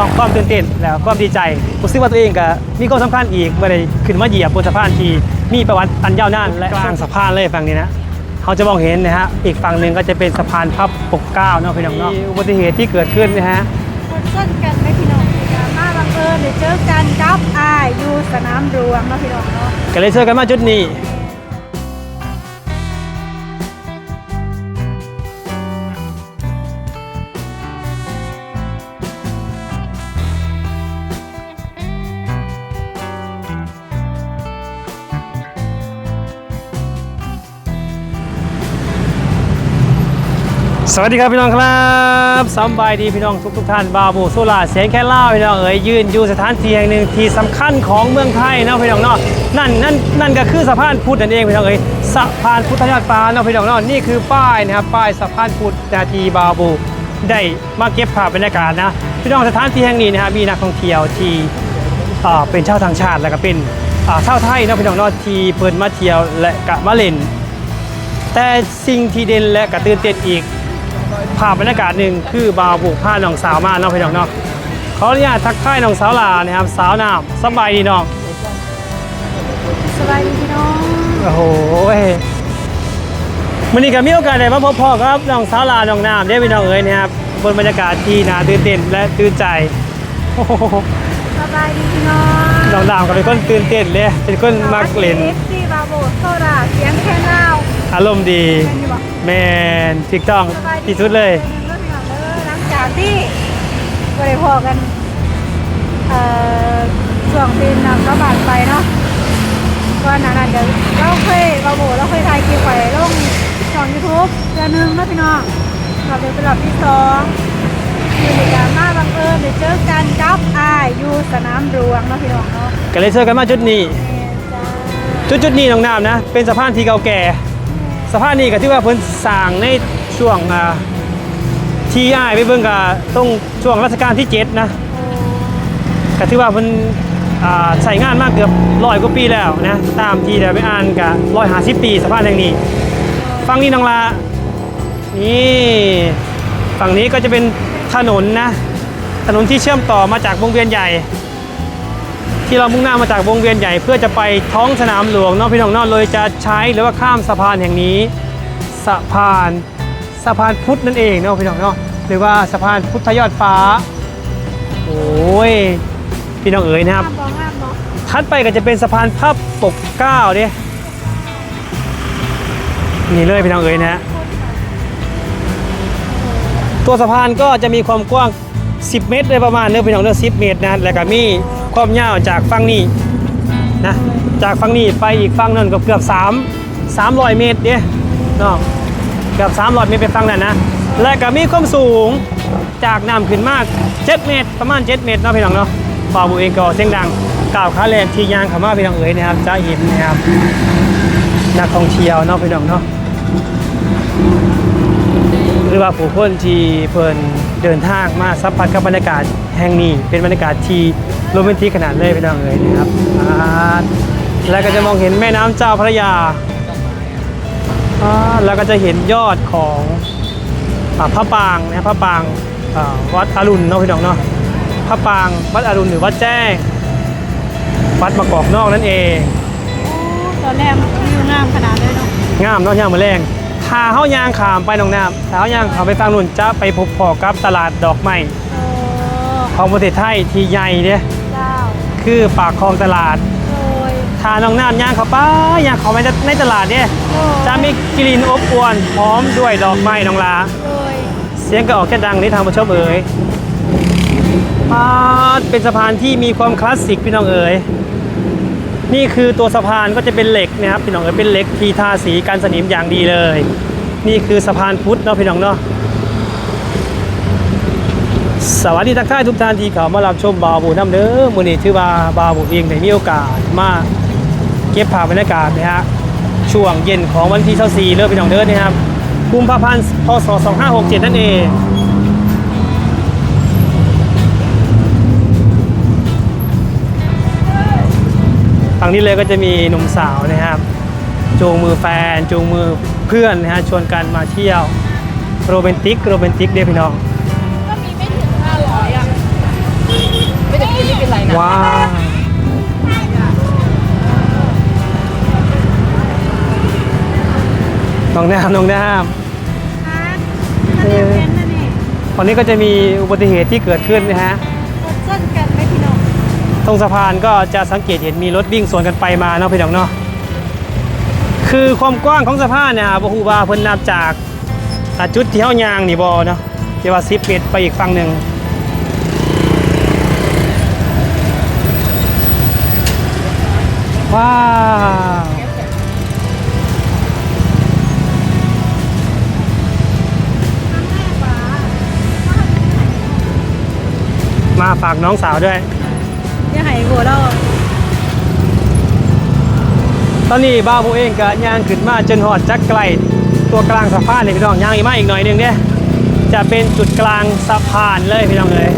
เนาะความตื่นเต้นแล้วความดีใจรู้สึกว่าตัวเองก็มีความสำคัญอีกเมื่อได้ขึ้นมาเหยียบบนสะพานที่มีประวัติอันยาวนานและกลางสะพานเลยฝั่งนี้นะเขาจะมองเห็นนะฮะอีกฝั่งหนึ่งก็จะเป็นสะพานพับปกเกล้าเนาะพี่น้องเนาะอุบัติเหตุที่เกิดขึ้นนะฮะคนส้นกันไหมพี่น้องพี่น้องมาบังเอิญได้เจอกันกับอายอยู่สนามหลวงเนาะพี่น้องเนาะก็เลยเจอกันมาจุดนี้ สวัสดีครับพี่น้องครับสบายดีพี่น้องทุกทุกท่านบาบูโซลาเสียงแค่เล่าพี่น้องเอ๋ยยืนอยู่สถานที่แห่งหนึ่งที่สำคัญของเมืองไทยเนาะพี่น้องเนาะนั่นนั่นนั่นก็คือสะพานพุทธนั่นเองพี่น้องเอ๋ยสะพานพุทธยอดฟ้าเนาะพี่น้องเนาะนี่คือป้ายนะครับป้ายสะพานพุทธนาทีบาบูได้มาเก็บภาพบรรยากาศนะพี่น้องสถานที่แห่งนี้นะครับมีนักท่องเที่ยวที่เป็นชาวต่างชาติแล้วก็เป็นชาวไทยเนาะพี่น้องเนาะที่เปิดมาเที่ยวและกะมาเล่นแต่สิ่งที่เด่นและกระตื่นเต้นอีก ภาพบรรยากาศหนึ่งคือบาวบุกผ้าน้องสาวมาเนาะพี่น้องเนาะขออนุญาตทักทายน้องสาวลานะครับสาวน้ำสบายดีน้องสบายดีพี่น้องโอ้โหมันนี่ก็มีโอกาสได้มาพบพ่อครับน้องสาวลาน้องน้ำได้พี่น้องเอ๋ยนะครับบนบรรยากาศที่น่าตื่นเต้นและตื่นใจโอ้โหสบายดีพี่น้องน้องน้ำก็เป็นคนตื่นเต้นเลยเป็นคนมักเล่นที่บาโบโซดาเสียงแค่เล่า อารมณ์ดีเป็นอยู่บ่แมนถูกต้องสบายดีที่สุดเลยเรื่องพี่น้องเออหลังจากที่บริพอกันเอ่อช่วงปีนำก็บานไปเนาะก่อนหน้านั้นเดี๋ยวเราเคยบาโบเราเคยถ่ายคลิปไปลงช่องยูทูบเดือนหนึงเนาะพี่น้องรอบเดียวเป็นรอบที่สองมีเหตุการณ์มาบังเอิญได้เจอกันกับอายอยู่สนามหลวงเนาะพี่น้องเนาะก็เลยเจอกันมาจุดนี้แม่นจ้าจุดจุดนี้น้องน้ำนะ เป็นสะพานที่เก่าแก่ สะพานนี้ก็ที่ว่าเพิ่นสร้างในช่วงอ่าที่อ้ายไปเบิ่งก็ต้องช่วงรัชกาลที่ 7 นะก็ที่ว่าเพิ่นอ่าใช้งานมากเกือบร้อยกว่าปีแล้วนะตามที่ได้ไปอ่านก็ร้อยห้าสิบปีสะพานแห่งนี้ฝั่งนี้น้องลานี่ฝั่งนี้ก็จะเป็นถนนนะถนนที่เชื่อมต่อมาจากวงเวียนใหญ่ ที่เรามุ่งหน้ามาจากวงเวียนใหญ่เพื่อจะไปท้องสนามหลวงเนาะพี่น้องเนาะเลยจะใช้หรือว่าข้ามสะพานแห่งนี้สะพานสะพานพุทธนั่นเองเนาะพี่น้องเนาะหรือว่าสะพานพุทธยอดฟ้าโอ้ยพี่น้องเอ๋ยนะครับงามบ่งามบ่ถัดไปก็จะเป็นสะพานพับปกเกล้าเนี่ยนี่เลยพี่น้องเอ๋ยนะฮะตัวสะพานก็จะมีความกว้าง 10 เมตรเลยประมาณเนื้อพี่น้องเนื้อ10 เมตรนะแล้วก็มี ความยาวจากฝั่งนี้นะจากฝั่งนี้ไปอีกฝั่งนั้นก็เกือบ3 300 เมตรเนี่ยเนาะเกือบ300เมตรไปฝั่งนั้นนะ และก็มีความสูงจากน้ำขึ้นมาก7เมตร ประมาณ 7 เมตรเนาะพี่น้องเนาะฟาบูเองก็เสียงดังกล่าวขาแรกที่ยางขามาพี่น้องเอ๋ยนะครับจะเห็นนะครับนักท่องเที่ยวเนาะพี่น้องเนาะหรือว่าผู้คนที่เพิ่นเดินทางมาสัมผัสกับบรรยากาศแห่งนี้เป็นบรรยากาศที่ โรแมนติกขนาดเลยพี่น้องเอ๋ยนะครับอ่าแล้วก็จะมองเห็นแม่น้ำเจ้าพระยาอ่าแล้วก็จะเห็นยอดของอ่าพระปรางนะครับพระปรางอ่าวัดอรุณเนาะพี่น้องเนาะพระปรางวัดอรุณหรือวัดแจ้ง วัดมะกอกนอกนั่นเองโอ้ตอนแรกวิวงามขนาดเลยเนาะงามเนาะย่างมาแรงถ้าเฮายางขามไปหนองน้ำถ้าเฮายางขามไปฟังนู่นจะไปพบพอกับตลาดดอกไม้โอ้ของประเทศไทยที่ใหญ่เนี่ยเจ้า คือปากคลองตลาดโอ้ยถ้าน้องน้ำย่างเข้าไปย่างเข้าไปในตลาดเนี่ยโอ้ยจะมีกลิ่นอบอวลพร้อมด้วยดอกไม้น้องลาโอ้ยเสียงก็ออกแค่ดังนี่ทางผู้ชมเอ๋ยอ่าเป็นสะพานที่มีความคลาสสิกพี่น้องเอ๋ย นี่คือตัวสะพานก็จะเป็นเหล็กนะครับพี่น้องเอ๋ยเป็นเหล็กที่ทาสีกันสนิมอย่างดีเลย นี่คือสะพานพุทธเนาะพี่น้องเนาะ สวัสดีทักทายทุกท่านที่เขามารับชมบาบูน้ำเด้อมือนี้ถือว่าบาบูเองได้มีโอกาสมาเก็บภาพบรรยากาศนะฮะช่วงเย็นของวันที่24เลิกพี่น้องเด้อนะครับกุมภาพันธ์พศ2567 นั่นเองฝั่งนี้เลยก็จะมีหนุ่มสาวนะครับจูงมือแฟนจูงมือเพื่อนนะฮะชวนกันมาเที่ยวโรแมนติกโรแมนติกเด้อพี่น้อง ว้าวน้องน้ำน้องน้ฮะมันเรียกเป็นนั่นนี่ำตอนนี้ก็จะมีอุบัติเหตุที่เกิดขึ้นนะฮะรถส้นกันไหมพี่น้องตรงสะพานก็จะสังเกตเห็นมีรถวิ่งสวนกันไปมาเนาะพี่น้องเนาะคือความกว้างของสะพานเนี่ยบ่ฮู้ว่าเพิ่นนับจากอ่าจุดที่เฮายางนี่บ่เนาะที่ว่า10เมตรไปอีกฝั่งหนึ่ง ว้าวมาฝากน้องสาวด้วยอย่าให้โบเราตอนนี้บ้าวโมเองก็ย่างขึ้นมาจนหอดจักไกลตัวกลางสะพานเลยพี่น้องย่างอีกมาอีกหน่อยหนึงเนี่ยจะเป็นจุดกลางสะพานเลยพี่น้องเลย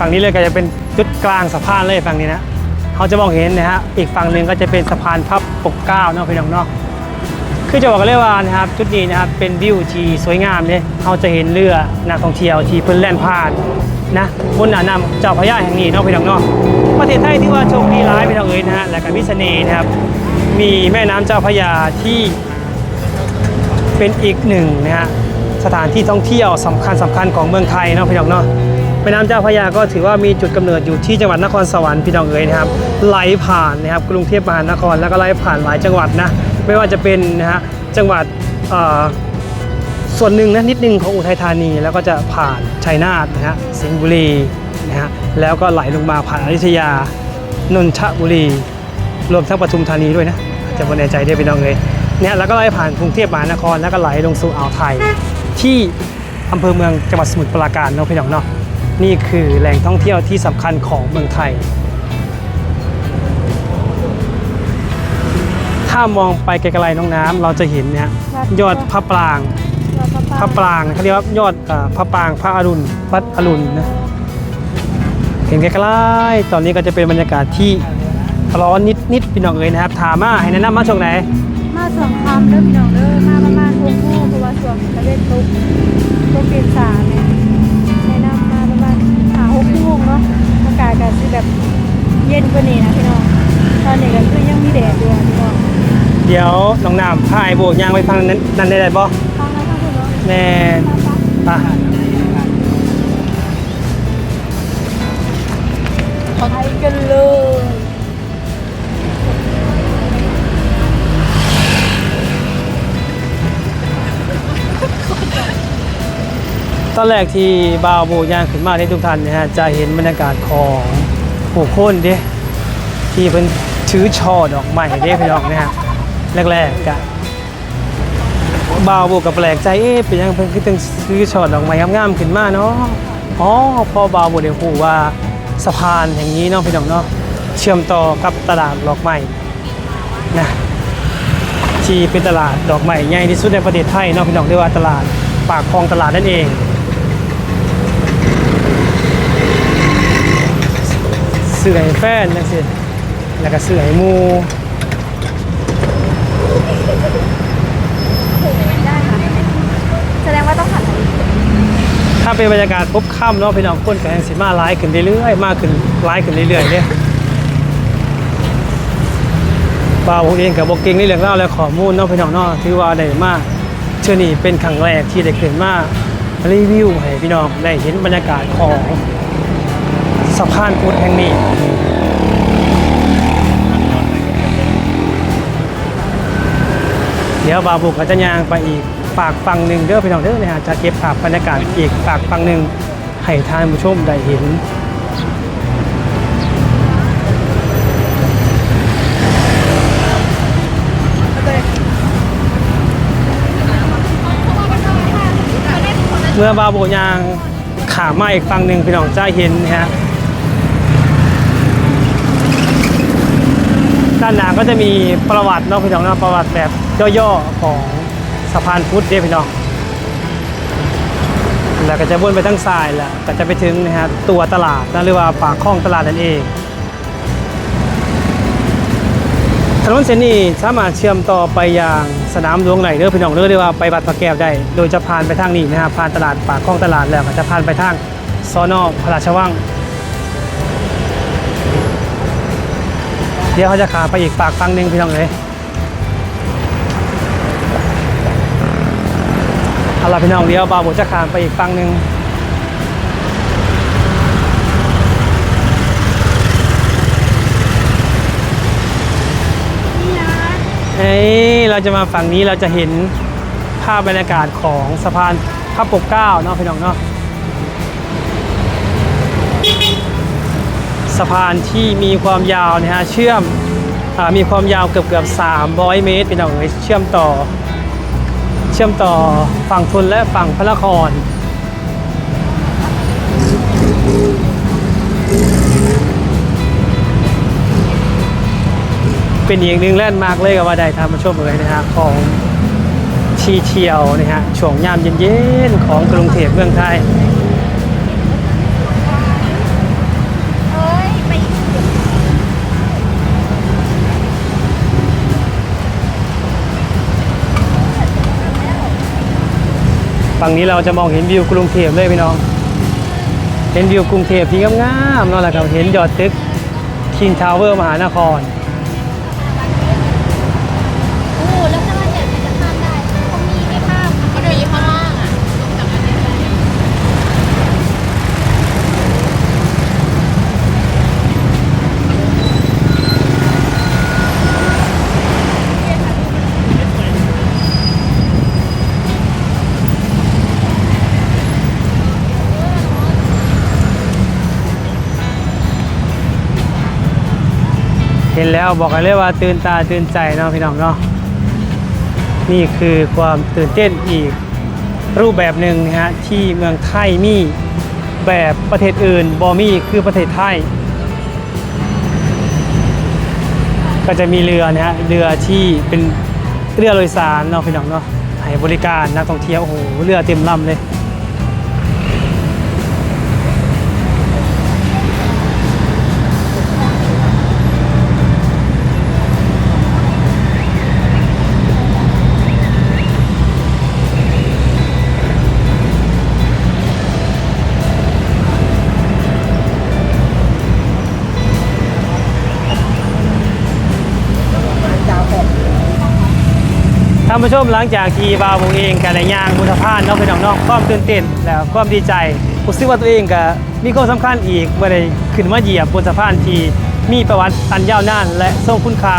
ฝั่งนี้เลยก็จะเป็นจุดกลางสะพานเลยฝั่งนี้นะเขาจะมองเห็นนะฮะอีกฝั่งหนึ่งก็จะเป็นสะพานพับปกเก้าเนาะพี่น้องเนาะคือจะบอกกันเลยว่านะครับจุดนี้นะครับเป็นวิวที่สวยงามเนี่ยเขาจะเห็นเรือนักท่องเที่ยวที่เพิ่นแล่นผ่านนะบนหนาน้ำเจ้าพระยาแห่งนี้เนาะพี่น้องเนาะประเทศไทยที่ว่าโชคดีร้ายพี่น้องเอ๋ยนะฮะและก็มีเน่นะครับมีแม่น้ำเจ้าพระยาที่เป็นอีกหนึ่งนะฮะสถานที่ท่องเที่ยวสำคัญสำคัญของเมืองไทยเนาะพี่น้องเนาะ ม่น้ำเจ้าพระยาก็ถือว่ามีจุดกำเนิดอยู่ที่จังหวัดนครสวรรค์พี่น้องเอ๋ยนะครับไหลผ่านนะครับกรุงเทพมหานครแล้วก็ไหลผ่านหลายจังหวัดนะไม่ว่าจะเป็นนะฮะจังหวัดอ่อส่วนหนึ่งนะนิดนึงของอุทัยธานีแล้วก็จะผ่านชัยนาทนะฮะสิงห์บุรีนะฮะแล้วก็ไหลลงมาผ่านอยุธยานนทบุรี รวมทั้งปทุมธานีด้วยนะอาจจะบนในใจด้วยพี่น้องเลยเนี่ยแล้วก็ไหลผ่านกรุงเทพมหานครแล้วก็ไหลลงสู่อ่าวไทย ที่อำเภอเมืองจังหวัดสมุทรปราการเนาะพี่น้องเนาะ นี่คือแหล่งท่องเที่ยวที่สำคัญของเมืองไทย ถ้ามองไปไกลๆน้องน้ำเราจะเห็นเนี่ยยอดพระปรางพระปรางเขาเรียกว่ายอดพระปรางพระอรุณวัดอรุณนะเห็นใกล้ๆตอนนี้ก็จะเป็นบรรยากาศที่ร้อนนิดๆพี่น้องเอ๋ยนะครับถามมาให้แนะนำมาช่วงไหนมาสองคำเด้อพี่น้องเด้อมาประมาณหกโมงเพราะว่าช่วงตะเวนตกตกเย็นสาเนี่ย เดี๋ยวน้องน้ำพายโบกยางไปฟังนั้นนั่นได้ไหมบ่ฟังแล้ฟังคุณเนาะแน่ปะไปกันเลยตอนแรกที่บ่าวโบกยางขึ้นมาที่ทุกท่านนะฮะจะเห็นบรรยากาศของผู้คนเด้ที่เพิ่นถือช่อดอกไม้เด้พี่น้องนะฮะ แรกๆกะบ่าวโบกกับแปลกใจเอ๊ะเป็นยังเพิ่นคือต้องซื้อช่อดอกไม้งามๆขึ้นมาเนาะอ๋อพอบ่าวโบกเดี๋ยวฮู้ว่าสะพานแห่งนี้เนาะพี่น้องเนาะเชื่อมต่อกับตลาดดอกไม้นะที่เป็นตลาดดอกไม้ใหญ่ที่สุดในประเทศไทยเนาะพี่น้องเรียกว่าตลาดปากคลองตลาดนั่นเองเสื่อให้แฟนนั่นสิแล้วก็เสื่อให้หมู ได้ค่ะแสดงว่าต้องหันไป ถ้าเป็นบรรยากาศพบค่ำเนาะพี่น้องคนก็ยังสิมาไลฟ์ขึ้นเรื่อยๆมากขึ้นไลฟ์ขึ้นเรื่อยๆเนี่ยบ่าวผมเองกับบอกเก่งในเรื่องเล่าและข้อมูลเนาะพี่น้องเนาะถือว่าได้มากเชื่อนี่เป็นครั้งแรกที่ได้ขึ้นมารีวิวให้พี่น้องได้เห็นบรรยากาศของสะพานพุทธแห่งนี้เดี๋ยวบาบุกก็จะยางไปอีก ฝากฝั่งหนึ่งเด้อพี่น้องเด้อนะฮะจะเก็บภาพบรรยากาศอีกฝากฝั่งหนึ่งให้ท่านผู้ชมได้เห็นเมื่อบาวบุกย่างขามาอีกฝั่งหนึ่งพี่น้องจะเห็นนะฮะด้านหน้าก็จะมีประวัติเนาะพี่น้องเนาะประวัติแบบย่อๆของ สะพานพุทธเด้พี่น้อง แล้วก็จะวนไปทางซ้ายแหละก็จะไปถึงนะฮะตัวตลาดนะหรือว่าปากคลองตลาดนั่นเองถนนเส้นนี้สามารถเชื่อมต่อไปยังสนามหลวงไหลเด้อพี่น้องเด้อหรือว่าไปบัดพระแก้วได้ โดยจะผ่านไปทางนี้นะครับผ่านตลาดปากคลองตลาดแล้วก็จะผ่านไปทางซอนอพระราชวังเดี๋ยวเขาจะขาไปอีกปากฟังหนึ่งพี่น้องเลย เอาล่ะพี่น้องเดี๋ยวบาวบุจะขามไปอีกฟังหนึ่งนี่นะเอ้ยเราจะมาฝั่งนี้เราจะเห็นภาพบรรยากาศของสะพานพระปกเก้าเนาะพี่น้องเนาะสะพานที่มีความยาวนะฮะเชื่อมอมีความยาวเกือบเกือบ300 เมตรพี่น้องเอ้ยเชื่อมต่อ ชื่อมต่อฝั่งทนและฝั่งพระนคร เป็นอีกหนึ่งแลนด์มาร์กเลยกับว่าได้ทำมาชมเลยนะฮะของชีเชียวนะฮะช่วงยามเย็นๆของกรุงเทพเมืองไทย ฝั่งนี้เราจะมองเห็นวิวกรุงเทพเลยพี่น้อง เห็นวิวกรุงเทพที่งามๆนั่นแหละครับ เห็นยอดตึก King Tower มหานคร เห็นแล้วบอกกันเลยว่าตื่นตาตื่นใจเนาะพี่น้องเนาะนี่คือความตื่นเต้นอีกรูปแบบหนึ่งนะฮะที่เมืองไทยมีแบบประเทศอื่นบอมีคือประเทศไทย ก็จะมีเรือนะฮะเรือที่เป็นเรือโดยสารเนาะพี่น้องเนาะให้บริการนักท่องเที่ยวโอ้โหเรือเต็มลำเลยานผู้ชมหลังจากที่บาวผมเองกับนายยางบุทพานน้องไปน้องน้องความตื่นเต้นแล้วความดีใจรู้สึกว่าตัวเองก็มีความสำคัญอีกเมื่อได้ขึ้นมาเหยียบบนสะพานที่มีประวัติอันยาวนานและทรงคุณค่า